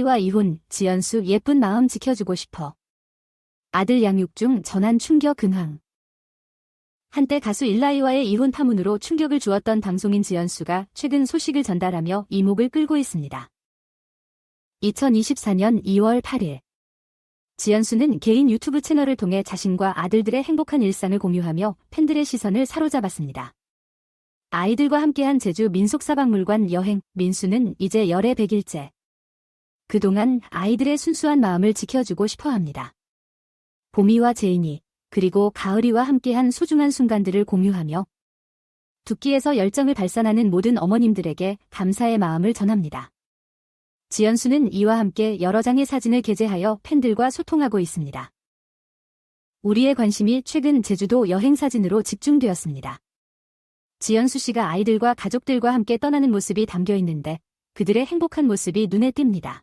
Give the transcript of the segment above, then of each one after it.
일라이와 이혼, 지연수 예쁜 마음 지켜주고 싶어. 아들 양육 중 전한 충격 근황. 한때 가수 일라이와의 이혼 파문으로 충격을 주었던 방송인 지연수가 최근 소식을 전달하며 이목을 끌고 있습니다. 2024년 2월 8일. 지연수는 개인 유튜브 채널을 통해 자신과 아들들의 행복한 일상을 공유하며 팬들의 시선을 사로잡았습니다. 아이들과 함께한 제주 민속사박물관 여행, 민수는 이제 열애 100일째. 그동안 아이들의 순수한 마음을 지켜주고 싶어 합니다. 봄이와 제인이, 그리고 가을이와 함께한 소중한 순간들을 공유하며 두끼에서 열정을 발산하는 모든 어머님들에게 감사의 마음을 전합니다. 지연수는 이와 함께 여러 장의 사진을 게재하여 팬들과 소통하고 있습니다. 우리의 관심이 최근 제주도 여행 사진으로 집중되었습니다. 지연수 씨가 아이들과 가족들과 함께 떠나는 모습이 담겨 있는데 그들의 행복한 모습이 눈에 띕니다.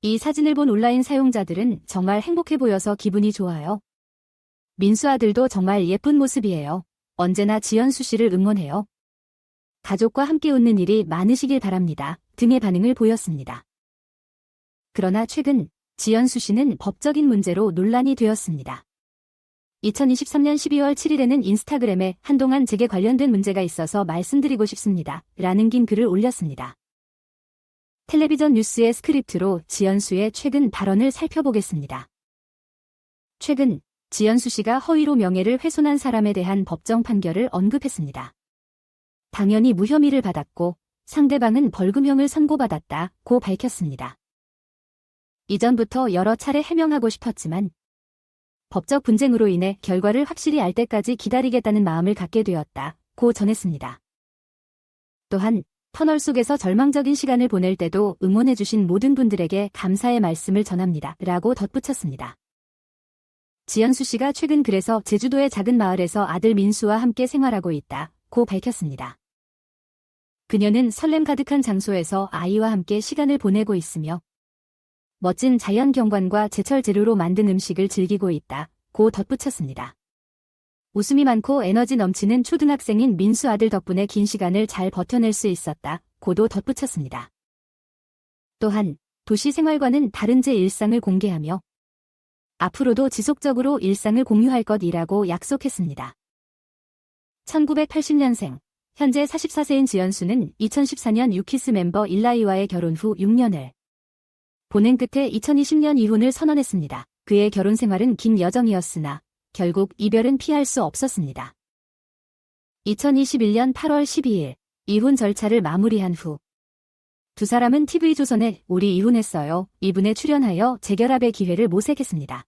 이 사진을 본 온라인 사용자들은 정말 행복해 보여서 기분이 좋아요. 민수 아들도 정말 예쁜 모습이에요. 언제나 지연수 씨를 응원해요. 가족과 함께 웃는 일이 많으시길 바랍니다. 등의 반응을 보였습니다. 그러나 최근 지연수 씨는 법적인 문제로 논란이 되었습니다. 2023년 12월 7일에는 인스타그램에 한동안 제게 관련된 문제가 있어서 말씀드리고 싶습니다. 라는 긴 글을 올렸습니다. 텔레비전 뉴스의 스크립트로 지연수의 최근 발언을 살펴보겠습니다. 최근 지연수 씨가 허위로 명예를 훼손한 사람에 대한 법정 판결을 언급했습니다. 당연히 무혐의를 받았고 상대방은 벌금형을 선고받았다고 밝혔습니다. 이전부터 여러 차례 해명하고 싶었지만 법적 분쟁으로 인해 결과를 확실히 알 때까지 기다리겠다는 마음을 갖게 되었다고 전했습니다. 또한 터널 속에서 절망적인 시간을 보낼 때도 응원해주신 모든 분들에게 감사의 말씀을 전합니다. 라고 덧붙였습니다. 지연수 씨가 최근 그래서 제주도의 작은 마을에서 아들 민수와 함께 생활하고 있다 고 밝혔습니다. 그녀는 설렘 가득한 장소에서 아이와 함께 시간을 보내고 있으며 멋진 자연 경관과 제철 재료로 만든 음식을 즐기고 있다 고 덧붙였습니다. 웃음이 많고 에너지 넘치는 초등학생인 민수 아들 덕분에 긴 시간을 잘 버텨낼 수 있었다 고도 덧붙였습니다. 또한 도시 생활과는 다른 제 일상을 공개하며 앞으로도 지속적으로 일상을 공유할 것이라고 약속했습니다. 1980년생, 현재 44세인 지연수는 2014년 유키스 멤버 일라이와의 결혼 후 6년을 보낸 끝에 2020년 이혼을 선언했습니다. 그의 결혼 생활은 긴 여정이었으나 결국 이별은 피할 수 없었습니다. 2021년 8월 12일 이혼 절차를 마무리한 후 두 사람은 TV조선에 우리 이혼했어요. 이분에 출연하여 재결합의 기회를 모색했습니다.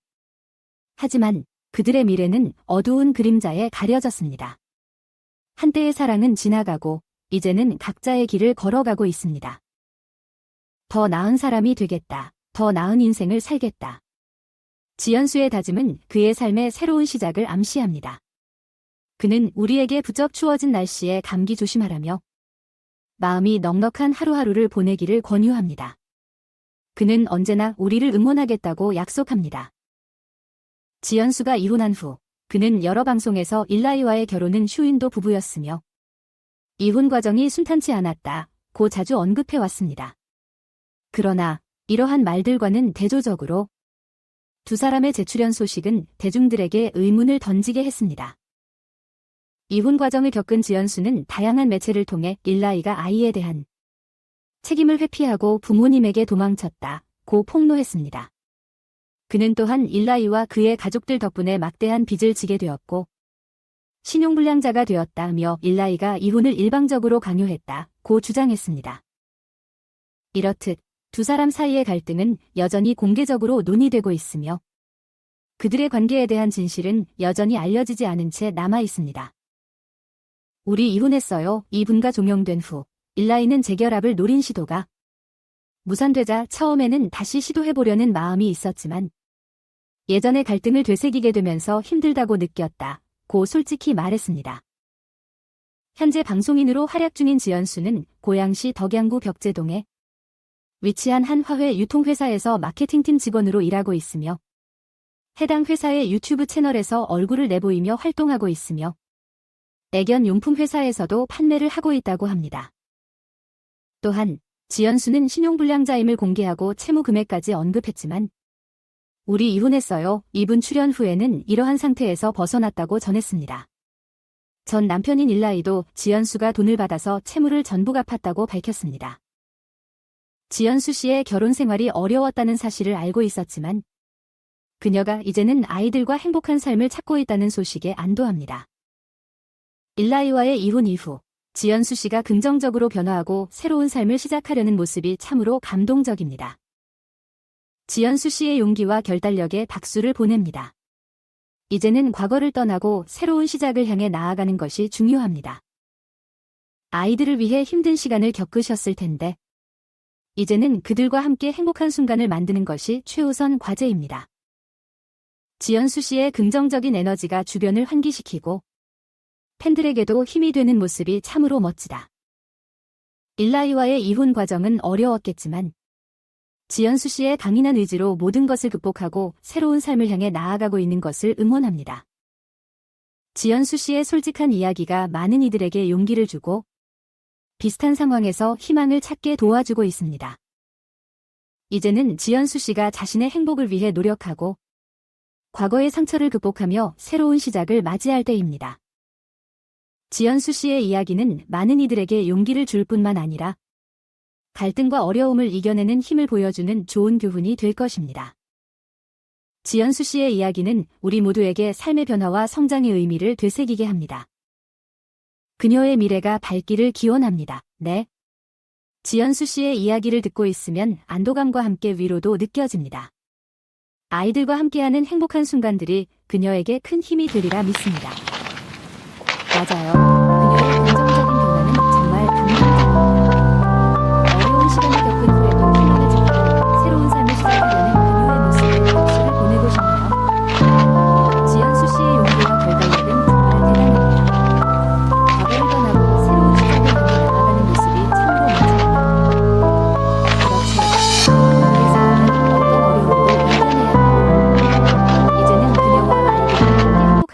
하지만 그들의 미래는 어두운 그림자에 가려졌습니다. 한때의 사랑은 지나가고 이제는 각자의 길을 걸어가고 있습니다. 더 나은 사람이 되겠다. 더 나은 인생을 살겠다. 지연수의 다짐은 그의 삶의 새로운 시작을 암시합니다. 그는 우리에게 부쩍 추워진 날씨에 감기 조심하라며 마음이 넉넉한 하루하루를 보내기를 권유합니다. 그는 언제나 우리를 응원하겠다고 약속합니다. 지연수가 이혼한 후 그는 여러 방송에서 일라이와의 결혼은 휴인도 부부였으며 이혼 과정이 순탄치 않았다 고 자주 언급해왔습니다. 그러나 이러한 말들과는 대조적으로 두 사람의 재출연 소식은 대중들에게 의문을 던지게 했습니다. 이혼 과정을 겪은 지연수는 다양한 매체를 통해 일라이가 아이에 대한 책임을 회피하고 부모님에게 도망쳤다 고 폭로했습니다. 그는 또한 일라이와 그의 가족들 덕분에 막대한 빚을 지게 되었고 신용불량자가 되었다며 일라이가 이혼을 일방적으로 강요했다 고 주장했습니다. 이렇듯 두 사람 사이의 갈등은 여전히 공개적으로 논의되고 있으며 그들의 관계에 대한 진실은 여전히 알려지지 않은 채 남아 있습니다. 우리 이혼했어요. 이분과 종영된 후 일라이는 재결합을 노린 시도가 무산되자 처음에는 다시 시도해보려는 마음이 있었지만 예전의 갈등을 되새기게 되면서 힘들다고 느꼈다. 고 솔직히 말했습니다. 현재 방송인으로 활약 중인 지연수는 고양시 덕양구 벽제동에 위치한 한 화훼 유통회사에서 마케팅팀 직원으로 일하고 있으며 해당 회사의 유튜브 채널에서 얼굴을 내보이며 활동하고 있으며 애견 용품 회사에서도 판매를 하고 있다고 합니다. 또한 지연수는 신용불량자임을 공개하고 채무 금액까지 언급했지만 우리 이혼했어요. 이분 출연 후에는 이러한 상태에서 벗어났다고 전했습니다. 전 남편인 일라이도 지연수가 돈을 받아서 채무를 전부 갚았다고 밝혔습니다. 지연수 씨의 결혼 생활이 어려웠다는 사실을 알고 있었지만 그녀가 이제는 아이들과 행복한 삶을 찾고 있다는 소식에 안도합니다. 일라이와의 이혼 이후 지연수 씨가 긍정적으로 변화하고 새로운 삶을 시작하려는 모습이 참으로 감동적입니다. 지연수 씨의 용기와 결단력에 박수를 보냅니다. 이제는 과거를 떠나고 새로운 시작을 향해 나아가는 것이 중요합니다. 아이들을 위해 힘든 시간을 겪으셨을 텐데, 이제는 그들과 함께 행복한 순간을 만드는 것이 최우선 과제입니다. 지연수 씨의 긍정적인 에너지가 주변을 환기시키고, 팬들에게도 힘이 되는 모습이 참으로 멋지다. 일라이와의 이혼 과정은 어려웠겠지만, 지연수 씨의 강인한 의지로 모든 것을 극복하고 새로운 삶을 향해 나아가고 있는 것을 응원합니다. 지연수 씨의 솔직한 이야기가 많은 이들에게 용기를 주고 비슷한 상황에서 희망을 찾게 도와주고 있습니다. 이제는 지연수 씨가 자신의 행복을 위해 노력하고 과거의 상처를 극복하며 새로운 시작을 맞이할 때입니다. 지연수 씨의 이야기는 많은 이들에게 용기를 줄 뿐만 아니라 갈등과 어려움을 이겨내는 힘을 보여주는 좋은 교훈이 될 것입니다. 지연수 씨의 이야기는 우리 모두에게 삶의 변화와 성장의 의미를 되새기게 합니다. 그녀의 미래가 밝기를 기원합니다. 네. 지연수 씨의 이야기를 듣고 있으면 안도감과 함께 위로도 느껴집니다. 아이들과 함께하는 행복한 순간들이 그녀에게 큰 힘이 되리라 믿습니다. 맞아요.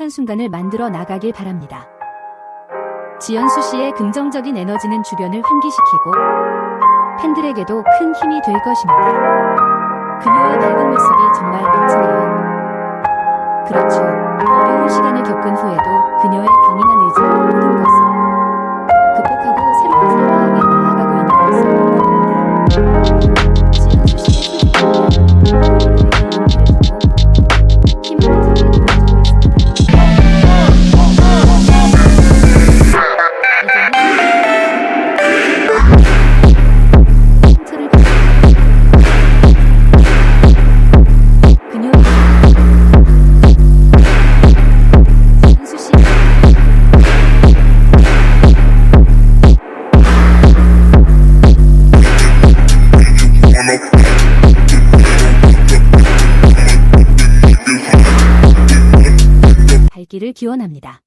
행복한 순간을 만들어 나가길 바랍니다. 지연수 씨의 긍정적인 에너지는 주변을 환기시키고 팬들에게도 큰 힘이 될 것입니다. 그녀의 밝은 모습이 정말 멋지네요. 그렇죠. 어려운 시간을 겪은 후에도 그녀의 강인한 의지로 모든 것을 기원합니다.